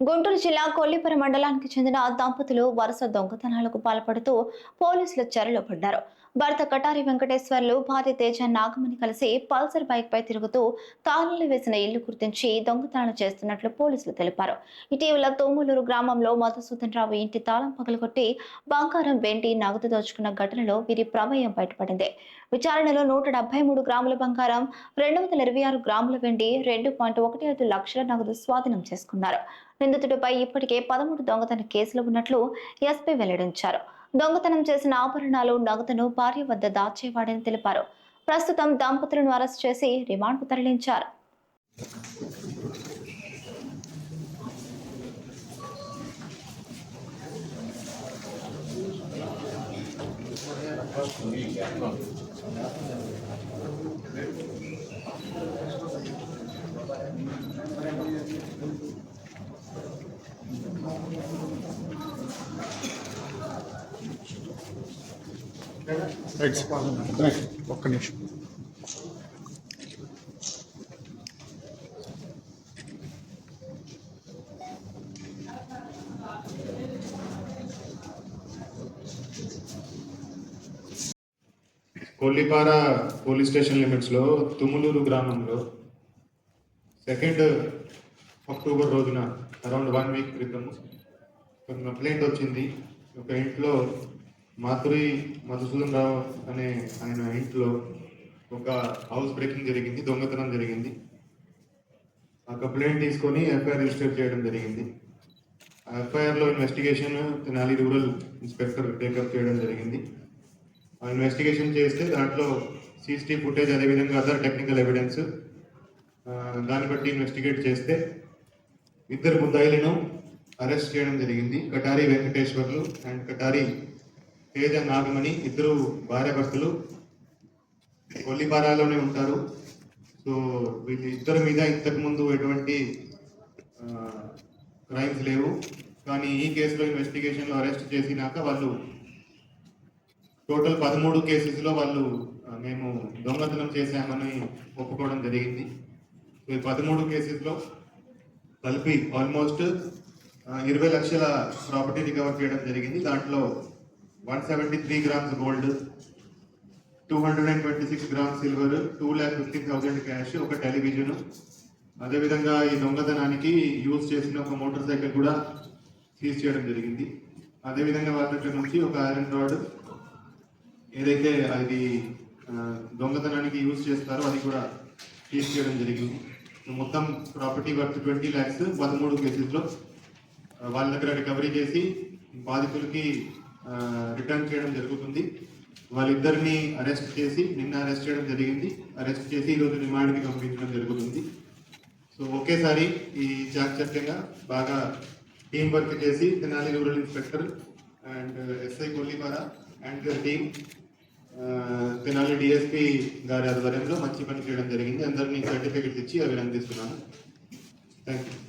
గుంటూరు జిల్లా కొల్లిపర మండలానికి చెందిన దంపతులు వరుస దొంగతనాలకు పాల్పడుతూ పోలీసులు చెరలో పడ్డారు. భర్త కటారి వెంకటేశ్వర్లు భార్య తేజ నాగమని కలిసి పల్సర్ బైక్ పై తిరుగుతూ తాళాలు వేసిన ఇల్లు గుర్తించి దొంగతనాలు చేస్తున్నట్లు పోలీసులు తెలిపారు. ఇటీవల తోములూరు గ్రామంలో మధుసూదన్ రావు ఇంటి తాళం పగలగొట్టి బంగారం వెండి నగదు దోచుకున్న ఘటనలో వీరి ప్రమేయం బయటపడింది. విచారణలో నూట డెబ్బై మూడు గ్రాముల బంగారం రెండు వందల ఇరవై ఆరు గ్రాముల వెండి రెండు పాయింట్ ఒకటి ఐదు లక్షల నగదు స్వాధీనం చేసుకున్నారు. నిందితుడిపై ఇప్పటికే పదమూడు దొంగతన కేసులు ఉన్నట్లు ఎస్పీ వెల్లడించారు. దొంగతనం చేసిన ఆభరణాలు నగదును భార్య వద్ద దాచేవాడని తెలిపారు. ప్రస్తుతం దంపతులను అరెస్ట్ చేసి రిమాండ్కు తరలించారు. ఒక్క నిమిషం. కొల్లిపార పోలీస్ స్టేషన్ లిమిట్స్లో తుములూరు గ్రామంలో సెకండ్ అక్టోబర్ రోజున అరౌండ్ వన్ వీక్ క్రితం ఒక కంప్లైంట్ వచ్చింది. ఒక ఇంట్లో మాధురి మధుసూదన్ రావు అనే ఆయన ఇంట్లో ఒక హౌస్ బ్రేకింగ్ జరిగింది దొంగతనం జరిగింది. ఆ కంప్లైంట్ తీసుకొని ఎఫ్ఐఆర్ రిజిస్టర్ చేయడం జరిగింది. ఆ ఎఫ్ఐఆర్లో investigation Tenali rural inspector take up చేయడం జరిగింది. ఆ ఇన్వెస్టిగేషన్ చేస్తే దాంట్లో సీసీటీ ఫుటేజ్ అదేవిధంగా అదర్ టెక్నికల్ ఎవిడెన్స్ దాన్ని బట్టి ఇన్వెస్టిగేట్ చేస్తే ఇద్దరు ముద్దాయిలను అరెస్ట్ చేయడం జరిగింది. కటారి వెంకటేశ్వర్లు అండ్ కటారి తేజ నాగమణి ఇద్దరు భార్యాభర్తలు కొల్లిపారాలోనే ఉంటారు. సో వీళ్ళ ఇద్దరి మీద ఇంతకు ముందు ఎటువంటి క్రైమ్స్ లేవు. కానీ ఈ కేసులో ఇన్వెస్టిగేషన్లో అరెస్ట్ చేసినాక వాళ్ళు టోటల్ పదమూడు కేసెస్లో వాళ్ళు మేము దొంగతనం చేశామని ఒప్పుకోవడం జరిగింది. సో ఈ పదమూడు కేసెస్లో కలిపి ఆల్మోస్ట్ ఇరవై లక్షల ప్రాపర్టీ రికవర్ చేయడం జరిగింది. దాంట్లో one seventy three grams gold two hundred and twenty six grams silver two lakh fifteen thousand cash ఒక టెలివిజన్. అదేవిధంగా ఈ దొంగతనానికి యూజ్ చేసిన ఒక మోటార్ సైకిల్ కూడా సీజ్ చేయడం జరిగింది. అదేవిధంగా వాళ్ళ దగ్గర నుంచి ఒక ఐరన్ రాడ్ ఏదైతే అది దొంగతనానికి యూజ్ చేస్తారో అది కూడా సీజ్ చేయడం జరిగింది. మొత్తం ప్రాపర్టీ వర్త్ ట్వంటీ ల్యాక్స్ పదమూడు కేసెస్లో వాళ్ళ దగ్గర రికవరీ చేసి బాధితులకి రిటర్న్ చేయడం జరుగుతుంది. వాళ్ళిద్దరిని అరెస్ట్ చేసి నిన్న అరెస్ట్ చేయడం జరిగింది. అరెస్ట్ చేసి ఈరోజు రిమాండ్కి పంపించడం జరుగుతుంది. సో ఒకేసారి ఈ చాకచక్యంగా బాగా టీం వర్క్ చేసి Tenali rural inspector and SI Kollipara and team Tenali DSP గారి ఆధ్వర్యంలో మంచి పని చేయడం జరిగింది. అందరినీ సర్టిఫికెట్స్ ఇచ్చి అభినందిస్తున్నాను. Thank you